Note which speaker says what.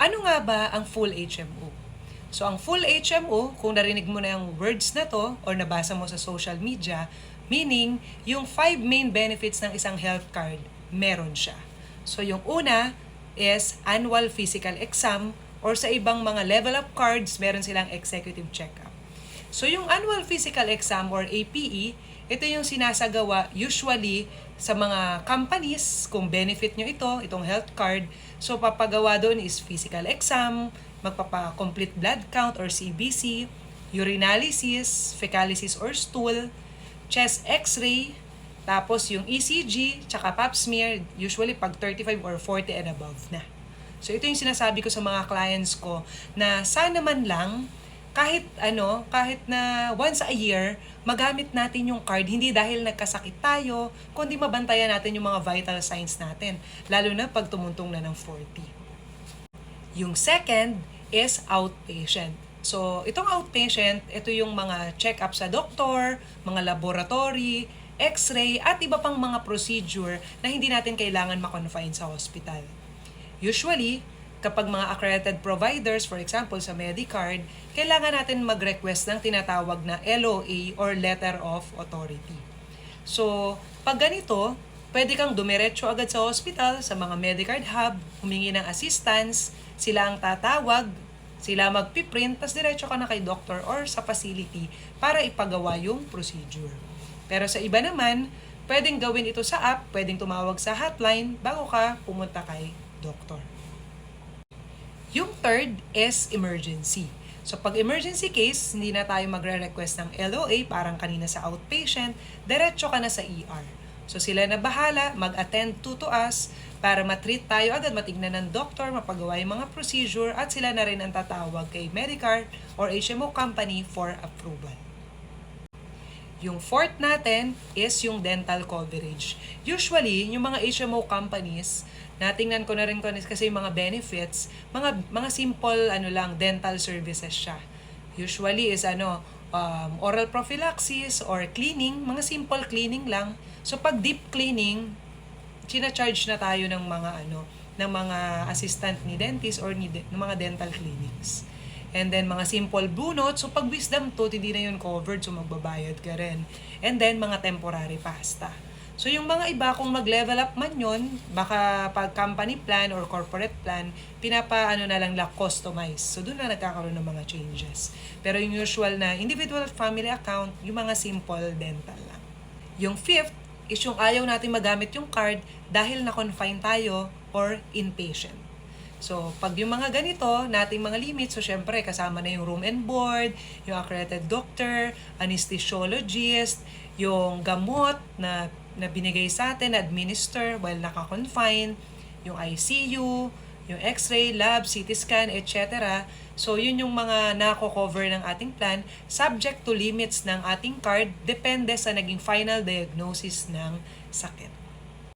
Speaker 1: Ano nga ba ang full HMO? So, ang full HMO, kung narinig mo na yung words na to or nabasa mo sa social media, meaning, yung five main benefits ng isang health card, meron siya. So, yung una is annual physical exam or sa ibang mga level up cards, meron silang executive checkup. So, yung annual physical exam or APE, ito yung sinasagawa usually sa mga companies, kung benefit nyo ito, itong health card. So, papagawa doon is physical exam, magpapa-complete blood count or CBC, urinalysis, fecalysis or stool, chest x-ray, tapos yung ECG, tsaka pap smear, usually pag 35 or 40 and above na. So ito yung sinasabi ko sa mga clients ko na sana man lang kahit ano, kahit na once a year, magamit natin yung card hindi dahil nagkasakit tayo, kundi mabantayan natin yung mga vital signs natin, lalo na pag tumuntong na ng 40. Yung second is outpatient. So, itong outpatient, ito yung mga check-up sa doktor, mga laboratory, x-ray, at iba pang mga procedure na hindi natin kailangan makonfine sa hospital. Usually, kapag mga accredited providers, for example sa Medicard, kailangan natin mag-request ng tinatawag na LOA or Letter of Authority. So, pag ganito, pwede kang dumiretso agad sa hospital, sa mga Medicard hub, humingi ng assistance, sila ang tatawag, sila magpiprint, tas diretso ka na kay doctor or sa facility para ipagawa yung procedure. Pero sa iba naman, pwedeng gawin ito sa app, pwedeng tumawag sa hotline bago ka pumunta kay doctor. Yung third is emergency. So pag emergency case, hindi na tayo magre-request ng LOA parang kanina sa outpatient, diretso ka na sa ER. So sila na bahala, mag-attend to to us para matreat tayo agad, matignan ng doktor, mapagawa yung mga procedure at sila na rin ang tatawag kay Medicare or HMO company for approval. Yung fourth natin is yung dental coverage. Usually, yung mga HMO companies, natingnan ko na rin kasi yung mga benefits, mga mga simple ano lang dental services siya. Usually is ano um, oral prophylaxis or cleaning, mga simple cleaning lang. So pag deep cleaning, charge na tayo ng mga ano ng mga assistant ni dentist or ni de- ng mga dental clinics. And then, mga simple bunot. So, pag wisdom tooth, hindi na yun covered. So, magbabayad ka rin. And then, mga temporary pasta. So, yung mga iba, kung mag-level up man yun, baka pag company plan or corporate plan, pinapa, ano na lang, la customize. So, doon na nagkakaroon ng mga changes. Pero yung usual na individual family account, yung mga simple dental lang. Yung fifth, is yung ayaw natin magamit yung card dahil na-confine tayo or inpatient. So, pag yung mga ganito, nating mga limits, so syempre, kasama na yung room and board, yung accredited doctor, anesthesiologist, yung gamot na, na binigay sa atin, administer while naka-confine, yung ICU, yung x-ray, lab, CT scan, etc. So, yun yung mga nako-cover ng ating plan, subject to limits ng ating card, depende sa naging final diagnosis ng sakit.